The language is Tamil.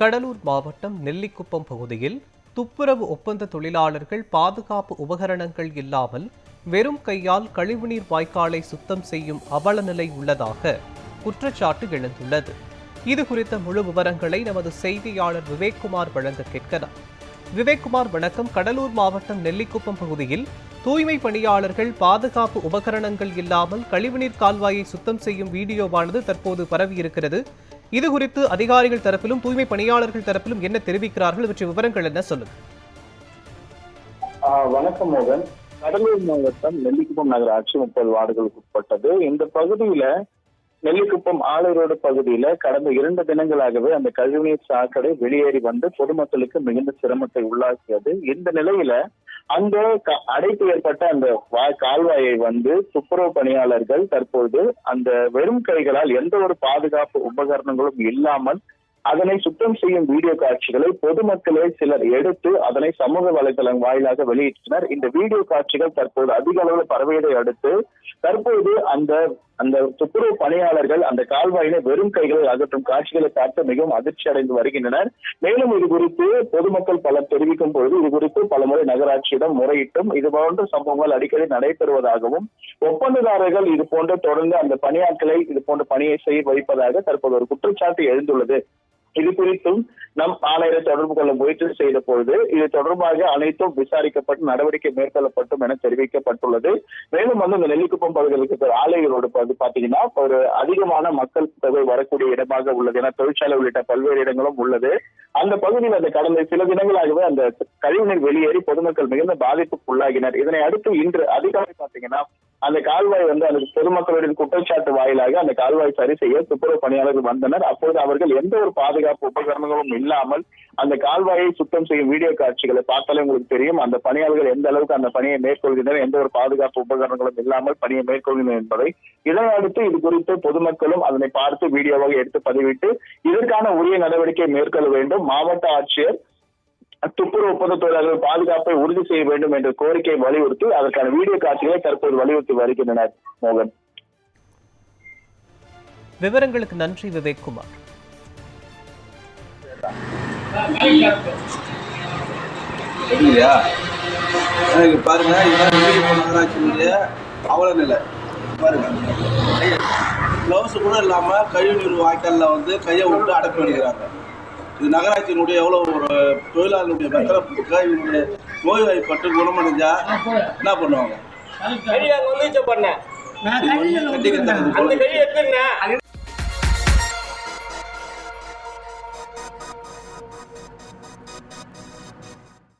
கடலூர் மாவட்டம் நெல்லிக்குப்பம் பகுதியில் துப்புரவு ஒப்பந்த தொழிலாளர்கள் பாதுகாப்பு உபகரணங்கள் இல்லாமல் வெறும் கையால் கழிவுநீர் வாய்க்காலை சுத்தம் செய்யும் அவல நிலை உள்ளதாக குற்றச்சாட்டு எழுந்துள்ளது. இது குறித்த முழு விவரங்களை நமது செய்தியாளர் விவேக்குமார் வழங்க கேட்கலாம். விவேக்குமார் வணக்கம். கடலூர் மாவட்டம் நெல்லிக்குப்பம் பகுதியில் தூய்மை பணியாளர்கள் பாதுகாப்பு உபகரணங்கள் இல்லாமல் கழிவுநீர் கால்வாயை சுத்தம் செய்யும் வீடியோவானது தற்போது பரவியிருக்கிறது. இது குறித்து அதிகாரிகள் தரப்பிலும் தூய்மை பணியாளர்கள் தரப்பிலும் என்ன தெரிவிக்கிறார்கள் இவற்றை விவரங்கள் என்ன சொல்லுங்க. ஆஹ் வணக்கம் மோகன். கடலூர் மாவட்டம் நெல்லிக்குப்பம் நகராட்சி முப்பது வார்டுகளுக்கு உட்பட்டது. இந்த பகுதியில நெல்லிக்குப்பம் ஆலைரோடு பகுதியில கடந்த இரண்டு தினங்களாகவே அந்த கழிவுநீர் சாக்கடை வெளியேறி வந்து பொதுமக்களுக்கு மிகுந்த சிரமத்தை உள்ளாக்கியது. இந்த நிலையில அந்த க- அடைப்பு ஏற்பட்ட அந்த வா- கால்வாயை வந்து துப்புரவு பணியாளர்கள் தற்போது அந்த வெறும் கைகளால் எந்த ஒரு பாதுகாப்பு உபகரணங்களும் இல்லாமல் அதனை சுத்தம் செய்யும் வீடியோ காட்சிகளை பொதுமக்களே சிலர் எடுத்து அதனை சமூக வலைதளம் வாயிலாக வெளியிட்டனர். இந்த வீடியோ காட்சிகள் தற்போது அதிக அளவில் பரவியதை அடுத்து தற்போது அந்த அந்த துப்புரவு பணியாளர்கள் அந்த கால்வாயினை வெறும் கைகளை அகற்றும் காட்சிகளை பார்த்து மிகவும் அதிர்ச்சி அடைந்து வருகின்றனர். மேலும் இது குறித்து பொதுமக்கள் பலர் தெரிவிக்கும் பொழுது இது குறித்து பலமுறை நகராட்சியிடம் முறையிட்டும் இது போன்ற சம்பவங்கள் அடிக்கடி நடைபெறுவதாகவும் ஒப்பந்ததாரர்கள் இது போன்ற தொடர்ந்து அந்த பணியாட்களை இது போன்ற பணியை செய்ய வைப்பதாக தற்போது ஒரு குற்றச்சாட்டு எழுந்துள்ளது. இது குறித்தும் நம் ஆணையரை தொடர்பு கொள்ள முயற்சி செய்த பொழுது இது தொடர்பாக அனைத்தும் விசாரிக்கப்பட்டு நடவடிக்கை மேற்கொள்ளப்படும் என தெரிவிக்கப்பட்டுள்ளது. மேலும் வந்து இந்த நெல்லிக்குப்பம் பகுதிகளுக்கு இருக்கிற ஆலைகளோடு வந்து பாத்தீங்கன்னா ஒரு அதிகமான மக்கள் தொகை வரக்கூடிய இடமாக உள்ளது என தொழிற்சாலை உள்ளிட்ட பல்வேறு இடங்களும் உள்ளது. அந்த பகுதியில் அந்த கடந்த சில தினங்களாகவே அந்த கழிவுநீர் வெளியேறி பொதுமக்கள் மிகுந்த பாதிப்புக்கு உள்ளாகினர் இதனை அடுத்து இன்று அதிகாலை பாத்தீங்கன்னா அந்த கால்வாய் வந்து அந்த பொதுமக்களுடைய குற்றச்சாட்டு வாயிலாக அந்த கால்வாய் சரி செய்ய துப்புரவு பணியாளர்கள் வந்தனர். அப்போது அவர்கள் எந்த ஒரு பாதுகாப்பு உபகரணங்களும் இல்லாமல் அந்த கால்வாயை சுத்தம் செய்யும் வீடியோ காட்சிகளை பார்த்தாலே உங்களுக்கு தெரியும். அந்த பணியாளர்கள் எந்த அளவுக்கு அந்த பணியை மேற்கொள்கின்றனர் எந்த ஒரு பாதுகாப்பு உபகரணங்களும் இல்லாமல் பணியை மேற்கொள்கின்றனர் என்பதை. இதை அடுத்து இது குறித்து பொதுமக்களும் அதனை பார்த்து வீடியோவாக எடுத்து பதிவிட்டு இதற்கான உரிய நடவடிக்கை மேற்கொள்ள வேண்டும். மாவட்ட ஆட்சியர் துப்புரவு ஒப்பந்த தொழிலாளர்கள் பாதுகாப்பை உறுதி செய்ய வேண்டும் என்ற கோரிக்கையை வலியுறுத்தி அதற்கான வீடியோ காட்சிகளை தற்போது வலியுறுத்தி வருகின்றனர். மோகன். விவரங்களுக்கு நன்றி விவேக்குமார் இல்லையா? எனக்கு பாருங்க நெல்லிக்குப்பம் நகராட்சியினுடைய அவல நிலை. பாருங்க. க்ளவுஸ் கூட இல்லாமல் கழிவுநீர் வாய்க்காலில் வந்து கையை விட்டு அடக்கி பண்ணிக்கிறாங்க இது நகராட்சியினுடைய எவ்வளோ ஒரு தொழிலாளர்களுடைய மக்களுக்கு இவங்களுடைய நோய்வாய்ப்பட்டு குணமடைஞ்சா என்ன பண்ணுவாங்க? வந்து பண்ண இது